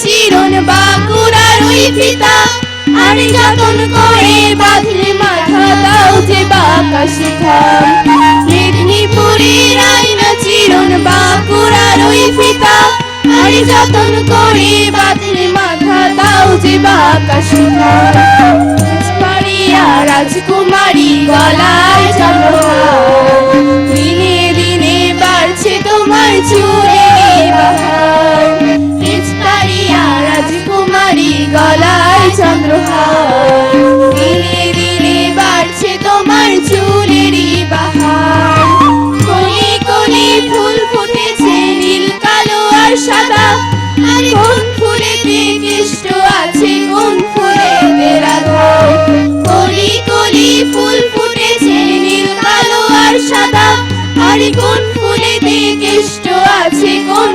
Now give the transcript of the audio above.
চিরন বাঁকুড়ার ওই ফিতা আর যতন করে বাঁধলে মাথা দাও যে বাঁকা শিখা মেদিনীপুরের আয়না চিরন বাঁকুড়ার ওই ফিতা আর যতন করে বাঁধলে মাথা দাও যে বাঁকা শিখা রাজকুমারী গলায় চন্দ্রহার দিনে দিনে বাড়ছে তোমার চুলের কোন ফুলেতে কেষ্ট আছে ফুল ফুটেছে কালো আর সাদা। আর কোন ফুলেতে কেষ্ট আছে কোন